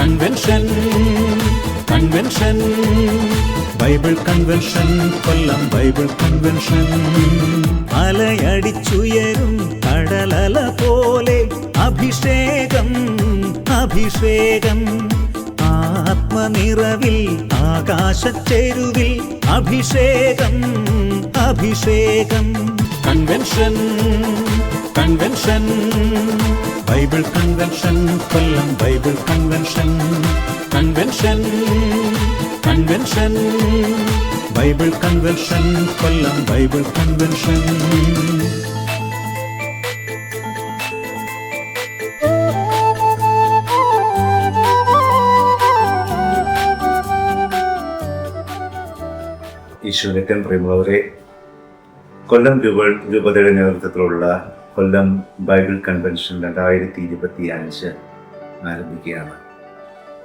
Convention convention bible convention Kollam bible convention അലയടിച്ചുയരും കടലല പോലെ അഭിഷേകം അഭിഷേകം. ആത്മനിറവിൽ ആകാശച്ചെരുവിൽ അഭിഷേകം അഭിഷേകം. Convention convention bible convention Kollam bible convention convention convention bible convention Kollam bible convention ഈശ്വരക്കൻ പ്രിയമുള്ളവരെ കൊല്ലം രൂപ രൂപതയുടെ നേതൃത്വത്തിലുള്ള കൊല്ലം ബൈബിൾ കൺവെൻഷൻ രണ്ടായിരത്തി ഇരുപത്തി അഞ്ച് ആരംഭിക്കുകയാണ്.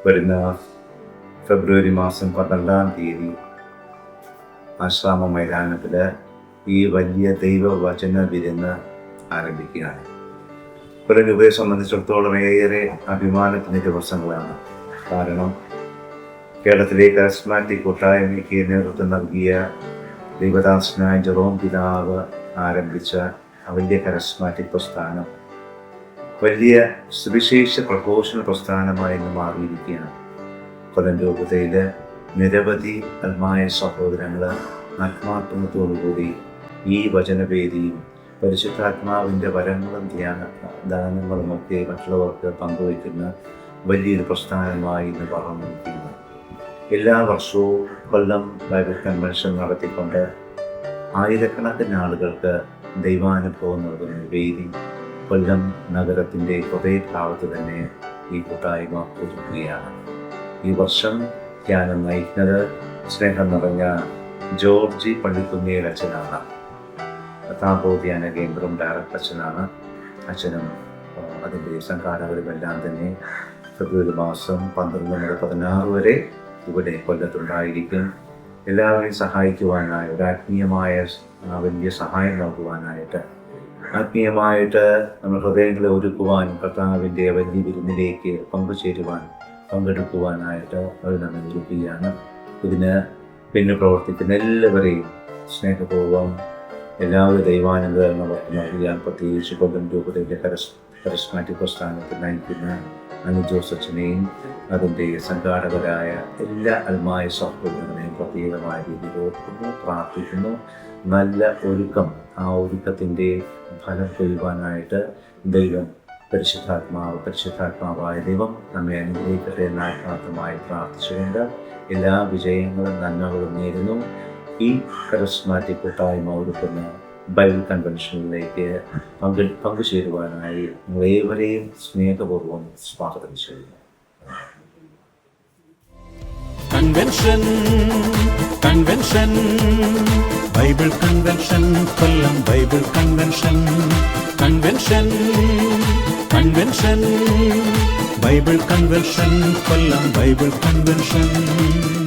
വരുന്ന ഫെബ്രുവരി മാസം പന്ത്രണ്ടാം തീയതി ആശ്രാമ മൈതാനത്തിൽ ഈ വലിയ ദൈവവചന വിരുന്ന് ആരംഭിക്കുകയാണ്. ഒരു രൂപയെ സംബന്ധിച്ചിടത്തോളം ഏറെ അഭിമാനത്തിന്റെ ദിവസങ്ങളാണ്. കാരണം കേരളത്തിലെ കരസ്മാറ്റിക് കൂട്ടായ്മയ്ക്ക് നേതൃത്വം നൽകിയ ദൈവദാസനായ ജെറോം പിതാവ് ആരംഭിച്ച വലിയ കരസ്മാറ്റിക് പ്രസ്ഥാനം. വലിയ സുവിശേഷ പ്രഘോഷണ പ്രസ്ഥാനമായി ഇന്ന് മാറിയിരിക്കുകയാണ്. കൊല്ലം രൂപതയിൽ നിരവധി അൽമായ സഹോദരങ്ങൾ ആത്മാർത്ഥമത്തോടുകൂടി ഈ വചനവേദിയും പരിശുദ്ധാത്മാവിന്റെ വരങ്ങളും ധ്യാന ദാനങ്ങളും ഒക്കെ മറ്റുള്ളവർക്ക് പങ്കുവയ്ക്കുന്ന വലിയൊരു പ്രസ്ഥാനമായി ഇന്ന് വളർന്നിരിക്കുന്നു എല്ലാ വർഷവും കൊല്ലം ബൈബിൾ കൺവെൻഷൻ നടത്തിക്കൊണ്ട് ആയിരക്കണക്കിന് ആളുകൾക്ക് ദൈവാനുഭവം നൽകുന്ന വേദി കൊല്ലം നഗരത്തിന്റെ ഹൃദയഭാഗത്ത് തന്നെ ഈ കൂട്ടായ്മ ഒരുക്കുകയാണ്. ഈ വർഷം ധ്യാനം നയിക്കുന്നത് സ്നേഹം നിറഞ്ഞ ജോർജി പള്ളിക്കുന്നിയൽ അച്ഛനാണ്. താപോധ്യാന കേന്ദ്രം ഡയറക്ടർ അച്ഛനാണ്. അച്ഛനും അതിന്റെ സംഘാടകരുമെല്ലാം തന്നെ ഫെബ്രുവരി മാസം പന്ത്രണ്ട് മുതൽ പതിനാറ് വരെ ഇവിടെ കൊല്ലത്തുണ്ടായിരിക്കും. എല്ലാവരെയും സഹായിക്കുവാനായി ഒരു ആത്മീയമായ വലിയ സഹായം നൽകുവാനായിട്ട് ആത്മീയമായിട്ട് നമ്മൾ ഹൃദയങ്ങളെ ഒരുക്കുവാൻ കർത്താവിന്റെ വലിയ വിരുന്നിലേക്ക് പങ്കുചേരുവാൻ പങ്കെടുക്കുവാനായിട്ട് അവർ നമ്മെ ഒരുക്കുകയാണ് ഇതിന് പിന്നെ പ്രവർത്തിക്കുന്ന എല്ലാവരെയും സ്നേഹപൂർവം എല്ലാവരും ദൈവാനുഗ്രഹങ്ങളും നൽകിയാൽ പ്രത്യേകിച്ച് കൊല്ലം രൂപതയുടെ കരസ് കരസ്മാറ്റിക് പ്രസ്ഥാനത്തിൽ നയിക്കുന്ന അനു ജോസച്ചനെയും അതിന്റെ സംഘാടകരായ എല്ലാ അൽമായ സഹോദരങ്ങളെയും പ്രത്യേകമായ രീതിയിൽ ഓർക്കുന്നു പ്രാർത്ഥിക്കുന്നു. നല്ല ഒരുക്കം ആ ഒരുക്കത്തിന്റെ ഫലം കൊയ്യുവാനായിട്ട് ദൈവം പരിശുദ്ധാത്മാവ് പരിശുദ്ധാത്മാവായ ദൈവം നമ്മെ അനുഗ്രഹിക്കട്ടെ എന്ന ആത്മാർത്ഥമായി പ്രാർത്ഥിച്ചുകൊണ്ട് എല്ലാ വിജയങ്ങളും നന്മകളും നേരുന്നു. ഈ കരസ്മാറ്റിക് കൂട്ടായ്മ ഒരുക്കുന്ന ബൈബിൾ കൺവെൻഷനിലേക്ക് പങ്കെ പങ്കുചേരുവാനായി നിങ്ങളേവരെയും സ്നേഹപൂർവം സ്വാഗതം ചെയ്യുന്നു. Convention convention bible convention Kollam bible convention. Convention convention bible convention Kollam bible convention.